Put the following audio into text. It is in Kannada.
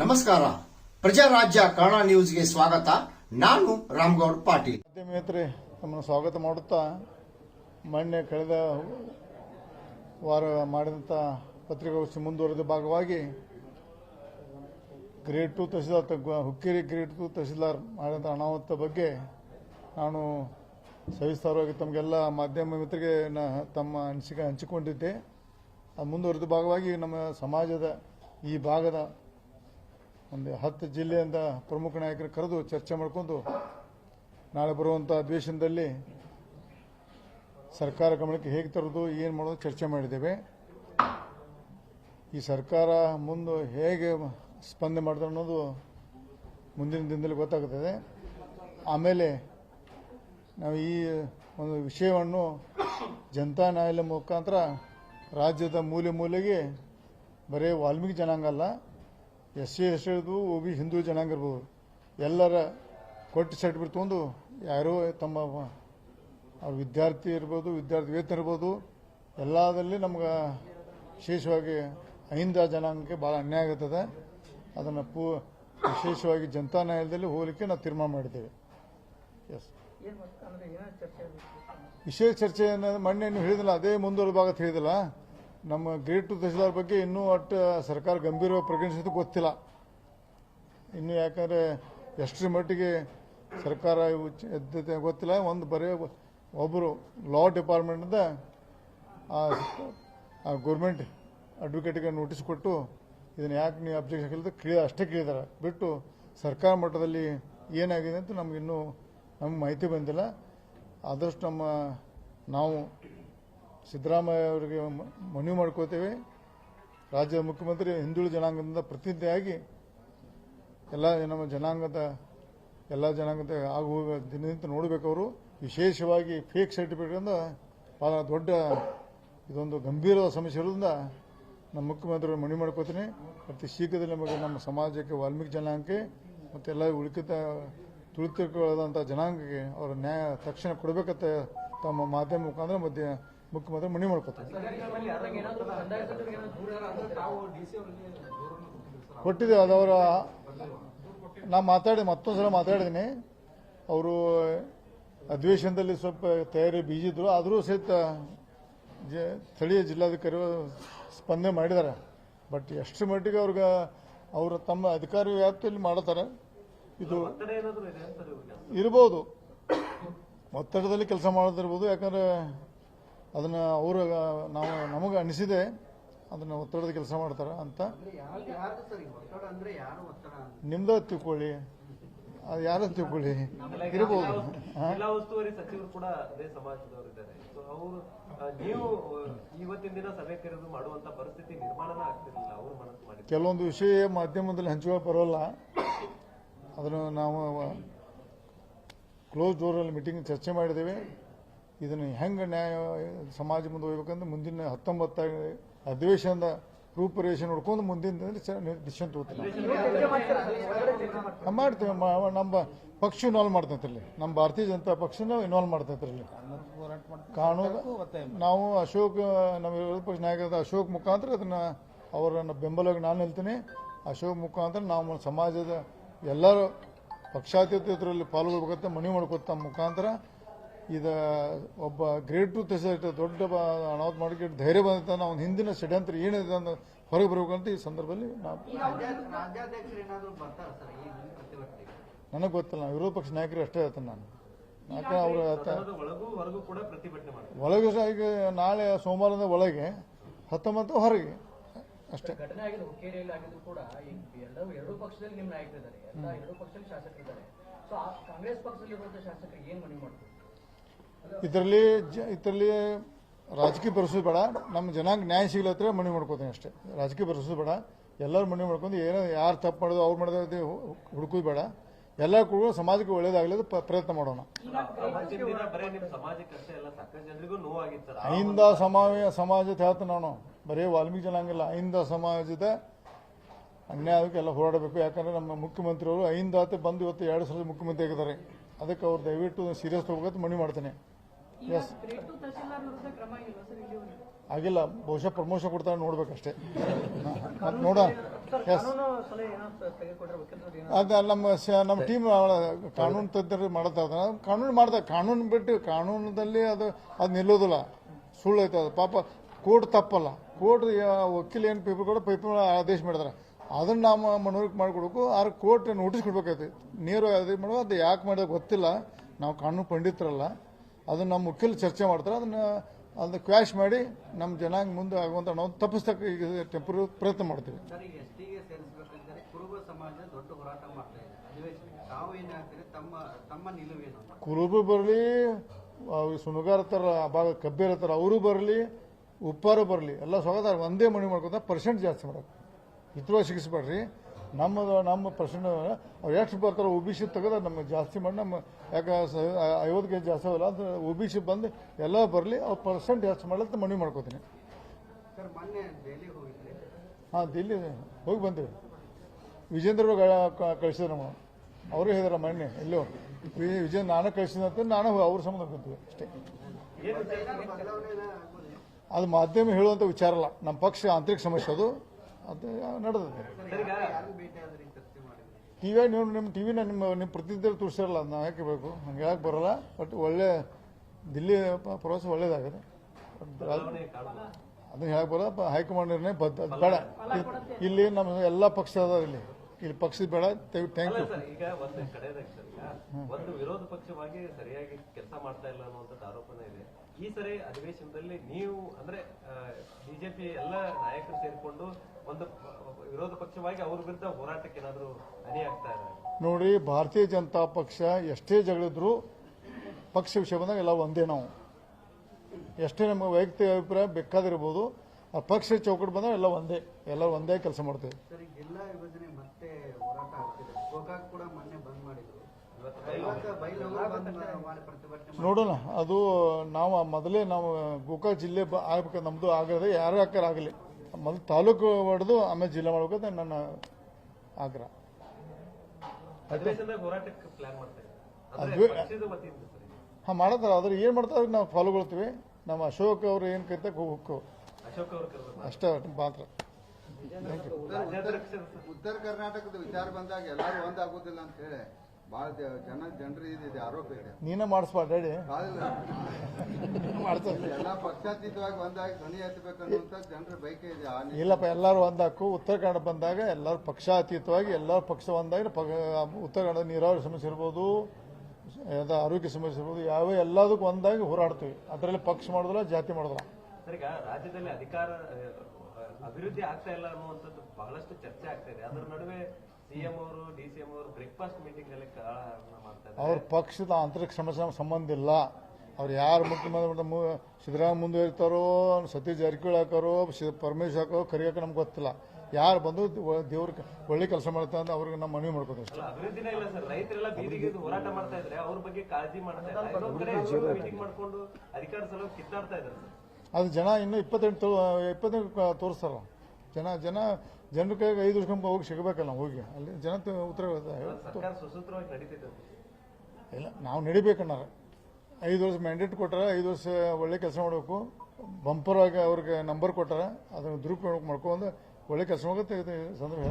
ನಮಸ್ಕಾರ. ಪ್ರಜಾರಾಜ್ಯ ಕನ್ನಡ ನ್ಯೂಸ್ಗೆ ಸ್ವಾಗತ. ನಾನು ರಾಮಗೌಡ್ ಪಾಟೀಲ್. ಮಾಧ್ಯಮೇತರೆ ನಮ್ಮನ್ನು ಸ್ವಾಗತ ಮಾಡುತ್ತಾ ಮೊನ್ನೆ ಕಳೆದ ವಾರ ಮಾಡಿದಂಥ ಪತ್ರಿಕಾಗೋಷ್ಠಿ ಮುಂದುವರೆದ ಭಾಗವಾಗಿ grade two tahsildar Hukkeri grade two tahsildar ಮಾಡಿದಂಥ ಅನಾಹುತ ಬಗ್ಗೆ ನಾನು ಸವಿಸ್ತಾರವಾಗಿ ತಮಗೆಲ್ಲ ಮಾಧ್ಯಮ ಮಿತ್ರರಿಗೆ ನ ತಮ್ಮ ಅನಿಸಿಕೆ ಹಂಚಿಕೊಂಡಿದ್ದೆ. ಅದು ಮುಂದುವರೆದ ಭಾಗವಾಗಿ ನಮ್ಮ ಸಮಾಜದ ಈ ಭಾಗದ ಒಂದು ಹತ್ತು ಜಿಲ್ಲೆಯಿಂದ ಪ್ರಮುಖ ನಾಯಕರು ಕರೆದು ಚರ್ಚೆ ಮಾಡಿಕೊಂಡು ನಾಳೆ ಬರುವಂಥ ಅಧಿವೇಶನದಲ್ಲಿ ಸರ್ಕಾರ ಗಮನಕ್ಕೆ ಹೇಗೆ ತರೋದು ಏನು ಮಾಡೋದು ಚರ್ಚೆ ಮಾಡಿದ್ದೇವೆ. ಈ ಸರ್ಕಾರ ಮುಂದೆ ಹೇಗೆ ಸ್ಪಂದನೆ ಮಾಡ್ತಾರೆ ಅನ್ನೋದು ಮುಂದಿನ ದಿನದಲ್ಲಿ ಗೊತ್ತಾಗುತ್ತದೆ ಆಮೇಲೆ ನಾವು ಈ ಒಂದು ವಿಷಯವನ್ನು ಜನತಾ ನ್ಯಾಯಾಲಯ ಮುಖಾಂತರ ರಾಜ್ಯದ ಮೂಲೆ ಮೂಲೆಗೆ ಬರೀ ವಾಲ್ಮೀಕಿ ಜನಾಂಗ ಅಲ್ಲ, S C S T O B Hindu ಜನಾಂಗ ಇರ್ಬೋದು. ಎಲ್ಲರ ಕೊಟ್ಟು ಸರ್ಟಿಫಿಕೇಟ್ ತೊಗೊಂಡು ಯಾರೋ ತಮ್ಮ ಅವ್ರ ವಿದ್ಯಾರ್ಥಿ ಇರ್ಬೋದು ವಿದ್ಯಾರ್ಥಿ ವೇತನ ಇರ್ಬೋದು, ಎಲ್ಲದಲ್ಲಿ ನಮ್ಗೆ ವಿಶೇಷವಾಗಿ ಅಹಿಂದ ಜನಾಂಗಕ್ಕೆ ಭಾಳ ಅನ್ಯಾಯ ಆಗುತ್ತದೆ. ಅದನ್ನು ಪೂ ವಿಶೇಷವಾಗಿ ಜನತಾ ನ್ಯಾಯಾಲಯದಲ್ಲಿ ಹೋಗಲಿಕ್ಕೆ ನಾವು ತೀರ್ಮಾನ ಮಾಡಿದ್ದೇವೆ. ಎಸ್ ವಿಶೇಷ ಚರ್ಚೆ ನೀವು ಹೇಳಿದಿಲ್ಲ ಅದೇ ಮುಂದುವರೆದ ಭಾಗ ಹೇಳಿದಿಲ್ಲ ನಮ್ಮ ಗ್ರೇಟ್ ಟು ತಹಸೀಲ್ದಾರ್ ಬಗ್ಗೆ ಇನ್ನೂ ಒಟ್ಟು ಸರ್ಕಾರ ಗಂಭೀರವಾಗಿ ಪರಿಗಣಿಸಿದ್ದು ಗೊತ್ತಿಲ್ಲ. ಇನ್ನು ಯಾಕಂದರೆ ಎಷ್ಟರ ಮಟ್ಟಿಗೆ ಸರ್ಕಾರ ಎದ್ದತೆ ಗೊತ್ತಿಲ್ಲ. ಒಂದು ಬರೀ ಒಬ್ಬರು ಲಾ ಡಿಪಾರ್ಟ್ಮೆಂಟಿಂದ ಆ ಗೌರ್ಮೆಂಟ್ ಅಡ್ವೊಕೇಟ್ಗೆ ನೋಟಿಸ್ ಕೊಟ್ಟು ಇದನ್ನು ಯಾಕೆ ನೀವು ಅಬ್ಜೆಕ್ಷನ್ ಕೇಳಿದ್ರೆ ಕೇಳಿ, ಅಷ್ಟೇ ಕೇಳಿದಾರೆ. ಬಿಟ್ಟು ಸರ್ಕಾರ ಮಟ್ಟದಲ್ಲಿ ಏನಾಗಿದೆ ಅಂತ ನಮಗಿನ್ನೂ ನಮ್ಗೆ ಮಾಹಿತಿ ಬಂದಿಲ್ಲ. ಆದಷ್ಟು ನಮ್ಮ ನಾವು ಸಿದ್ದರಾಮಯ್ಯ ಅವರಿಗೆ ಮನವಿ ಮಾಡ್ಕೋತೇವೆ ರಾಜ್ಯದ ಮುಖ್ಯಮಂತ್ರಿ ಹಿಂದುಳಿದ ಜನಾಂಗದಿಂದ ಪ್ರತಿನಿಧಿಯಾಗಿ ಎಲ್ಲ ನಮ್ಮ ಜನಾಂಗದ ಎಲ್ಲ ಜನಾಂಗದ ಆಗು ಹೋಗುವ ದಿನದಿಂದ ನೋಡಬೇಕವರು. ವಿಶೇಷವಾಗಿ ಫೇಕ್ ಸರ್ಟಿಫಿಕೇಟಿಂದ ಭಾಳ ದೊಡ್ಡ ಇದೊಂದು ಗಂಭೀರವಾದ ಸಮಸ್ಯೆ ಇರೋದ್ರಿಂದ ನಮ್ಮ ಮುಖ್ಯಮಂತ್ರಿ ಮನವಿ ಮಾಡ್ಕೋತೀನಿ ಅತಿ ಶೀಘ್ರದಲ್ಲಿ ನಮಗೆ ನಮ್ಮ ಸಮಾಜಕ್ಕೆ, ವಾಲ್ಮೀಕಿ ಜನಾಂಗಕ್ಕೆ ಮತ್ತೆಲ್ಲ ಉಳಿಕಿತ ತುಳಿತಕ್ಕೊಳದಂಥ ಜನಾಂಗಕ್ಕೆ ಅವರ ನ್ಯಾಯ ತಕ್ಷಣ ಕೊಡಬೇಕಂತ ತಮ್ಮ ಮಾಧ್ಯಮ ಮುಖಾಂತರ ಮಧ್ಯ ಮುಖ್ಯಮಂತ್ರಿ ಮನವಿ ಮಾಡ್ಕೊತಾರೆ. ಕೊಟ್ಟಿದೆ ಅವರ ನಾ ಮಾತಾಡಿ, ಮತ್ತೊಂದು ಸಲ ಮಾತಾಡಿದ್ದೀನಿ ಅವರು ಅಧಿವೇಶನದಲ್ಲಿ ಸ್ವಲ್ಪ ತಯಾರಿ ಬೀಜಿದ್ರು ಆದರೂ ಸಹಿತ ಸ್ಥಳೀಯ ಜಿಲ್ಲಾಧಿಕಾರಿಗಳು ಸ್ಪಂದನೆ ಮಾಡಿದ್ದಾರೆ. ಬಟ್ ಎಷ್ಟು ಮಟ್ಟಿಗೆ ಅವ್ರಿಗೆ, ಅವರು ತಮ್ಮ ಅಧಿಕಾರಿ ವ್ಯಾಪ್ತಿಯಲ್ಲಿ ಮಾಡ್ತಾರೆ ಇದು ಇರ್ಬೋದು. ಒತ್ತಡದಲ್ಲಿ ಕೆಲಸ ಮಾಡೋದಿರ್ಬೋದು ಯಾಕಂದ್ರೆ ಅದನ್ನ ಅವ್ರ ನಾವು ನಮಗೆ ಅನಿಸಿದೆ ಅದನ್ನ ಒತ್ತಡದ ಕೆಲಸ ಮಾಡ್ತಾರ ಅಂತ. ನಿಮ್ದ ತಿಳ್ಕೊಳ್ಳಿ. ಅದು ಯಾರ ತಿಳ್ಕೊಳ್ಳಿ? ಇರ್ಬೋದು. ಕೆಲವೊಂದು ವಿಷಯ ಮಾಧ್ಯಮದಲ್ಲಿ ಹಂಚಿಕೊಳ್ಳ ಬರೋಲ್ಲ ಅದನ್ನು ನಾವು ಕ್ಲೋಸ್ ಡೋರಲ್ಲಿ ಮೀಟಿಂಗ್ ಚರ್ಚೆ ಮಾಡಿದ್ದೇವೆ. ಇದನ್ನು ಹೆಂಗೆ ನ್ಯಾಯ, ಸಮಾಜ ಮುಂದೆ ಹೋಗ್ಬೇಕಂದ್ರೆ ಮುಂದಿನ ಹತ್ತೊಂಬತ್ತ ಅಧಿವೇಶನದ ರೂಪುರೇಷೆ ನೋಡ್ಕೊಂಡು ಮುಂದಿನ ಡಿಸಿಷನ್ ತಗೋತೀವಿ ಮಾಡ್ತೇವೆ ನಮ್ಮ ಪಕ್ಷ ಇನ್ವಾಲ್ವ್ ಮಾಡ್ತೈತೆ ಇಲ್ಲಿ ನಮ್ಮ ಭಾರತೀಯ ಜನತಾ ಪಕ್ಷನ ಇನ್ವಾಲ್ವ್ ಮಾಡ್ತೈತೆ ಇಲ್ಲಿ ಕಾನೂನು, ನಾವು ಅಶೋಕ್, ನಮ್ಮ ವಿರೋಧ ಪಕ್ಷ ನಾಯಕರಾದ ಅಶೋಕ್ ಮುಖಾಂತರ ಅದನ್ನ ಅವರನ್ನು ಬೆಂಬಲವಾಗಿ ನಾನು ಹೇಳ್ತೀನಿ ಅಶೋಕ್ ಮುಖಾಂತರ ನಾವು ಸಮಾಜದ ಎಲ್ಲರೂ ಪಕ್ಷಾತೀತರಲ್ಲಿ ಪಾಲ್ಗೊಳ್ಬೇಕಂತ ಮನವಿ ಮಾಡ್ಕೊತ ತಮ್ಮ ಮುಖಾಂತರ ಇದ ಒಬ್ಬ ಗ್ರೇಟ್ ಟು ತಹಸೀಲ್ ದೊಡ್ಡ ಅನಾಹುತ ಮಾಡಿ ಧೈರ್ಯ ಬಂದಂತ ನಾವು ಹಿಂದಿನ ಷಡ್ಯಂತ್ರ ಏನಿದೆ ಅಂತ ಹೊರಗೆ ಬರಬೇಕಂತ ಈ ಸಂದರ್ಭದಲ್ಲಿ ನಾವು ನನಗೆ ಗೊತ್ತಿಲ್ಲ. ನಾನು ವಿರೋಧ ಪಕ್ಷ ನಾಯಕರು ಅಷ್ಟೇ ಹೇಳ್ತೇನೆ ನಾನು. ಯಾಕಂದ್ರೆ ಅವರು ಒಳಗೂ ನಾಳೆ ಸೋಮವಾರದ ಒಳಗೆ ಹತ್ತೊಂಬತ್ತು ಹೊರಗೆ. ಅಷ್ಟೇ. ಘಟನೆ ಆಗಿದೆ ಹುಕ್ಕೇರಿಯಲ್ಲಿ ಆಗಿದ್ರು ಕೂಡ ಎರಡು ಎರಡು ಪಕ್ಷದಲ್ಲಿ ನಿಮ್ಮ ನಾಯಕರಿದ್ದಾರೆ ಎಲ್ಲ ಎರಡು ಪಕ್ಷದಲ್ಲಿ ಶಾಸಕರಿದ್ದಾರೆ ಸೊ ಆ ಕಾಂಗ್ರೆಸ್ ಪಕ್ಷದಲ್ಲಿರುವಂತಹ ಶಾಸಕರಿಗೆ ಏನ್ ಮನವಿ ಮಾಡ್ತಾರೆ? ಇದರಲ್ಲಿ ಜ ಇದರಲ್ಲಿ ರಾಜಕೀಯ ಬರೆಸೋದು ಬೇಡ. ನಮ್ಮ ಜನಾಂಗ ನ್ಯಾಯ ಸಿಗ್ಲತ್ರ ಮನವಿ ಮಾಡ್ಕೋತೀನಿ ಅಷ್ಟೇ. ರಾಜಕೀಯ ಬರೆಸೋದು ಬೇಡ. ಎಲ್ಲರೂ ಮನವಿ ಮಾಡ್ಕೊಂಡು ಏನೋ ಯಾರು ತಪ್ಪು ಮಾಡೋದು ಅವ್ರು ಮಾಡೋದು ಹುಡುಕೋದು ಬೇಡ. ಎಲ್ಲ ಕೂಡ ಸಮಾಜಕ್ಕೆ ಒಳ್ಳೇದಾಗಲಿ ಪ್ರಯತ್ನ ಮಾಡೋಣ. ಅಹಿಂದ ಸಮಾವ ಸಮಾಜದ ಹೇಳ್ತ ನಾನು ಬರೀ ವಾಲ್ಮೀಕಿ ಜನಾಂಗಿಲ್ಲ ಅಹಿಂದ ಸಮಾಜದ ಅನ್ಯಾಯಕ್ಕೆ ಎಲ್ಲ ಹೋರಾಡಬೇಕು. ಯಾಕಂದ್ರೆ ನಮ್ಮ ಮುಖ್ಯಮಂತ್ರಿಯವರು ಅಹಿಂದಾತೆ ಬಂದು ಇವತ್ತು ಎರಡು ಸಲ ಮುಖ್ಯಮಂತ್ರಿ ಆಗಿದ್ದಾರೆ. ಅದಕ್ಕೆ ಅವ್ರು ದಯವಿಟ್ಟು ಸೀರಿಯಸ್ ತಗೋಬೇಕು ಮನವಿ ಮಾಡ್ತೇನೆ. ಈಗ ಆಗಿಲ್ಲ, ಬಹುಶಃ ಪ್ರಮೋಷನ್ ಕೊಡ್ತಾರೆ ನೋಡ್ಬೇಕಷ್ಟೇ. ನೋಡ ಎಸ್ ಅದು ನಮ್ಮ ನಮ್ಮ ಟೀಮ್ ಕಾನೂನು ತಜ್ಞರು ಮಾಡ್ತಾ ಇದ್ದಾರೆ. ಕಾನೂನು ಮಾಡ್ತಾರೆ ಕಾನೂನು ಬಿಟ್ಟು ಕಾನೂನದಲ್ಲಿ ಅದು ಅದು ನಿಲ್ಲೋದಿಲ್ಲ ಸುಳ್ಳು ಐತೆ ಅದು. ಪಾಪ ಕೋರ್ಟ್ ತಪ್ಪಲ್ಲ. ಕೋರ್ಟ್ ವಕೀಲ ಏನು ಪೇಪರ್ ಕೂಡ ಪೇಪರ್ ಆದೇಶ ಮಾಡಿದಾರೆ ಅದನ್ನ ನಾವು ಮನವರಿಕೆ ಮಾಡಿಕೊಡ್ಬೇಕು. ಆದ್ರೆ ಕೋರ್ಟ್ ನೋಟಿಸ್ ಕೊಡ್ಬೇಕಾಯ್ತು. ನೇರ ಅದೇ ಮಾಡುವ, ಅದು ಯಾಕೆ ಮಾಡೋದು ಗೊತ್ತಿಲ್ಲ. ನಾವು ಕಾನೂನು ಪಂಡಿತರಲ್ಲ. ಅದನ್ನ ನಮ್ಮ ವಕೀಲ ಚರ್ಚೆ ಮಾಡ್ತಾರೆ. ಅದನ್ನ ಅದನ್ನ ಕ್ರ್ಯಾಶ್ ಮಾಡಿ ನಮ್ಮ ಜನಾಂಗ ಮುಂದೆ ಆಗುವಂಥ ನಾವು ತಪ್ಪಿಸ್ತಕ್ಕ ಈಗ ಟೆಂಪರರಿ ಪ್ರಯತ್ನ ಮಾಡ್ತೀವಿ. ಕುರುಬ ಬರಲಿ ಸುನುಗಾರ ಥರ ಭಾಗ ಕಬ್ಬೇರ ಥರ ಅವರು ಬರಲಿ ಉಪ್ಪಾರು ಬರಲಿ ಎಲ್ಲ ಸ್ವಾಗತ ಒಂದೇ ಮನೆ ಮಾಡ್ಕೊತ ಪರ್ಸೆಂಟ್ ಜಾಸ್ತಿ ಮಾಡೋದು ಹಿತವಾಗಿ ಸಿಗಿಸ್ಬೇಡ್ರಿ. ನಮ್ಮ ನಮ್ಮ ಪ್ರಶ್ನೆ ಅವ್ರು ಎಷ್ಟು ಬರ್ತಾರೆ ಒ ಬಿ ಸಿ ತೆಗೆದ್ರೆ ನಮಗೆ ಜಾಸ್ತಿ ಮಾಡಿ ನಮ್ಮ ಯಾಕೆ ಐವತ್ತು ಕೆ ಜಾಸ್ತಿ ಆಗಲ್ಲ ಅಂತ ಒ ಬಿ ಸಿ ಬಂದು ಎಲ್ಲ ಬರಲಿ ಅವ್ರು ಪರ್ಸೆಂಟ್ ಜಾಸ್ತಿ ಮಾಡಲಿ ಮನವಿ ಮಾಡ್ಕೋತೀನಿ. ಹಾಂ ದಿಲ್ಲಿ ಹೋಗಿ ಬಂದಿವಿ. ವಿಜೇಂದ್ರ ಕಳಿಸಿದ್ರು ನಮ್ಮ ಅವರು ಹೇಳಿದ್ರ ಮೊನ್ನೆ ಎಲ್ಲೋ. ವಿಜಯ್ ನಾನು ಕಳಿಸಿದಂತ ನಾನು ಅವ್ರ ಸಂಬಂಧ ಅಷ್ಟೇ. ಅದು ಮಾಧ್ಯಮ ಹೇಳುವಂಥ ವಿಚಾರ ಅಲ್ಲ. ನಮ್ಮ ಪಕ್ಷ ಆಂತರಿಕ ಸಮಸ್ಯೆ ಅದು. ಅದು ನಡೆದಿದೆ. ಟಿ ವಿ ನೀವು ನಿಮ್ಮ ಟಿ ವಿನ ನಿಮ್ಮ ನಿಮ್ಮ ಪ್ರತಿನಿಧಿಗಳು ತೋರಿಸಿರಲ್ಲ ನಾವು ಯಾಕೆ ಬೇಕು? ನಂಗೆ ಯಾಕೆ ಬರಲ್ಲ? ಬಟ್ ಒಳ್ಳೆ ದಿಲ್ಲಿ ಪ್ರವಾಸ ಒಳ್ಳೇದಾಗಿದೆ. ಅದನ್ನು ಕಾಣುವ ಅದನ್ನ ಹೇಳಕ್ ಬರಲ್ಲ. ಹೈಕಮಾಂಡ್ ನಿರ್ಣಯ ಬದ್ಧ ಬೇಡ. ಇಲ್ಲಿ- ನಮ್ಮ ಎಲ್ಲ ಪಕ್ಷ ಅದಾವ ಇಲ್ಲಿ. ಇಲ್ಲಿ ಪಕ್ಷದ ಬೇಡ. ಥ್ಯಾಂಕ್ ಯು ಈಗ ಒಂದು ಒಂದು ವಿರೋಧ ಪಕ್ಷವಾಗಿ ಸರಿಯಾಗಿ ಕೆಲಸ ಮಾಡ್ತಾ ಇಲ್ಲ ಅನ್ನುವಂಥದ್ದು ಆರೋಪನೇ ಇದೆ. ಈ ಸರಿ ಅಧಿವೇಶನದಲ್ಲಿ ನೀವು ಅಂದ್ರೆ ಬಿಜೆಪಿ ಎಲ್ಲ ನಾಯಕರು ಸೇರಿಕೊಂಡು ಒಂದು ವಿರೋಧ ಪಕ್ಷವಾಗಿ ಅವ್ರ ವಿರುದ್ಧ ಹೋರಾಟಕ್ಕೆ ಏನಾದ್ರು ಅನಿ ಆಗ್ತಾ ಇದೆ ನೋಡಿ ಭಾರತೀಯ ಜನತಾ ಪಕ್ಷ ಎಷ್ಟೇ ಜಗಳಿದ್ರು ಪಕ್ಷ ವಿಷಯ ಬಂದಾಗ ಎಲ್ಲ ಒಂದೇ ನಾವು. ಎಷ್ಟೇ ನಮ್ಮ ವೈಯಕ್ತಿಕ ಅಭಿಪ್ರಾಯ ಬೇಕಾದಿರ್ಬೋದು ಆ ಪಕ್ಷ ಚೌಕಟ್ಟು ಬಂದಾಗ ಎಲ್ಲ ಒಂದೇ ಎಲ್ಲ ಒಂದೇ ಕೆಲಸ ಮಾಡ್ತೇವೆ. ನೋಡೋಣ. ಅದು ನಾವು ಮೊದಲೇ ನಾವು ಗೋಕಾಕ್ ಜಿಲ್ಲೆ ಬ- ಆಗ್ಬೇಕು ನಮ್ಮದು ಆಗದೆ ಯಾರು ಹಾಕಾರ ಆಗಲಿ. ಮೊದಲು ತಾಲೂಕು ಹೊಡೆದು ಆಮೇಲೆ ಜಿಲ್ಲೆ ಮಾಡ್ಬೇಕು ನನ್ನ ಆಗ್ರಹ. ಹಾ ಮಾಡತಾರ. ಆದ್ರೆ ಏನು ಮಾಡ್ತಾರೆ ನಾವು ಫಾಲೋಗೊಳ್ತೀವಿ ನಮ್ಮ ಅಶೋಕ್ ಅವ್ರು ಏನು ಕರಿತಾ ಹೋಗ್ಬೇಕು ಅಶೋಕ್ ಅವರು ಕರೆದ್ರು ಅಷ್ಟೇ ಮಾತ್ರ. ಸರ್. ಉತ್ತರ ಕರ್ನಾಟಕದ ವಿಚಾರ ಬಂದಾಗ ಎಲ್ಲರೂ ಒಂದಾಗೋದಿಲ್ಲ ಅಂತ ಹೇಳಿ. ಬಹಳ ಜನ ಜನರು ಇದೆ ಆರೋಪ ಇದೆ ನೀನೇ ಎಲ್ಲ ಪಕ್ಷಾತೀತವಾಗಿ ಒಂದಾಗಿ ಧ್ವನಿ ಜನರ ಇದೆ ಇಲ್ಲಪ್ಪ ಎಲ್ಲರೂ ಒಂದಾಕು. ಉತ್ತರ ಕನ್ನಡ ಬಂದಾಗ ಎಲ್ಲರೂ ಪಕ್ಷಾತೀತವಾಗಿ ಎಲ್ಲರೂ ಪಕ್ಷ ಒಂದಾಗಿ ಉತ್ತರ ಕನ್ನಡ ನೀರಾವರಿ ಸಮಸ್ಯೆ ಇರ್ಬೋದು ಆರೋಗ್ಯ ಸಮಸ್ಯೆ ಇರ್ಬೋದು ಯಾವ ಎಲ್ಲದಕ್ಕೂ ಒಂದಾಗಿ ಹೋರಾಡ್ತೀವಿ. ಅದರಲ್ಲಿ ಪಕ್ಷ ಮಾಡುದಿಲ್ಲ ಜಾತಿ ಮಾಡೋದಿಲ್ಲ. ಈಗ ರಾಜ್ಯದಲ್ಲಿ ಅಧಿಕಾರ ಅಭಿವೃದ್ಧಿ ಆಗ್ತಾ ಇಲ್ಲ ಅನ್ನುವಂಥದ್ದು ಬಹಳಷ್ಟು ಚರ್ಚೆ ಆಗ್ತಾ ಇದೆ. ಅದರ ನಡುವೆ ಅವರು ಪಕ್ಷದ ಆಂತರಿಕ ಸಮಸ್ಯೆ ಸಂಬಂಧ ಇಲ್ಲ. ಅವ್ರು ಯಾರು ಮುಖ್ಯಮಂತ್ರಿ ಮು- ಸಿದ್ದರಾಮಯ್ಯ ಮುಂದುವರಿತಾರೋ ಸತೀಶ್ ಜಾರಕಿಹೊಳಿ ಹಾಕೋರೋ ಶಿ- ಪರಮೇಶ್ವರ್ ಹಾಕೋ ಕರಿಯೋಕೆ ನಮ್ಗೆ ಗೊತ್ತಿಲ್ಲ. ಯಾರು ಬಂದು ದೇವ್ರ ಒಳ್ಳೆ ಕೆಲಸ ಮಾಡುತ್ತೆ ಅಂತ ಅವ್ರಿಗೆ ನಮ್ಮ ಮನವಿ ಅಷ್ಟೇ. ಮಾಡ್ಕೊಂಡು ಅಧಿಕಾರ ಕಿತ್ತಾಡ್ತಾ ಇದ್ದಾರೆ ಸರ್. ಅದು ಜನ ಇನ್ನು ಇಪ್ಪತ್ತೆಂಟು ಇಪ್ಪತ್ತೆಂಟು ತೋರಿಸ್ತಾರ ಜನ ಜನ ಜನರ ಕೈಗೆ ಐದು ವರ್ಷ ಹೋಗಿ ಸಿಗಬೇಕಲ್ಲ ಹೋಗಿ. ಅಲ್ಲಿ ಜನ ತ- ಉತ್ತರ ಇಲ್ಲ ನಾವು ನಡಿಬೇಕನ್ನಾರ. ಐದು ವರ್ಷ ಮ್ಯಾಂಡೇಟ್ ಕೊಟ್ಟರೆ ಐದು ವರ್ಷ ಒಳ್ಳೆ ಕೆಲಸ ಮಾಡಬೇಕು. ಬಂಪರ್ ಆಗಿ ಅವ್ರಿಗೆ ನಂಬರ್ ಕೊಟ್ಟಾರ ಅದನ್ನು ದುರುಪಯೋಗ ಮಾಡ್ಕೊಂಡು ಒಳ್ಳೆ ಕೆಲಸ ಹೋಗುತ್ತೆ ಸಂದರ್ಭ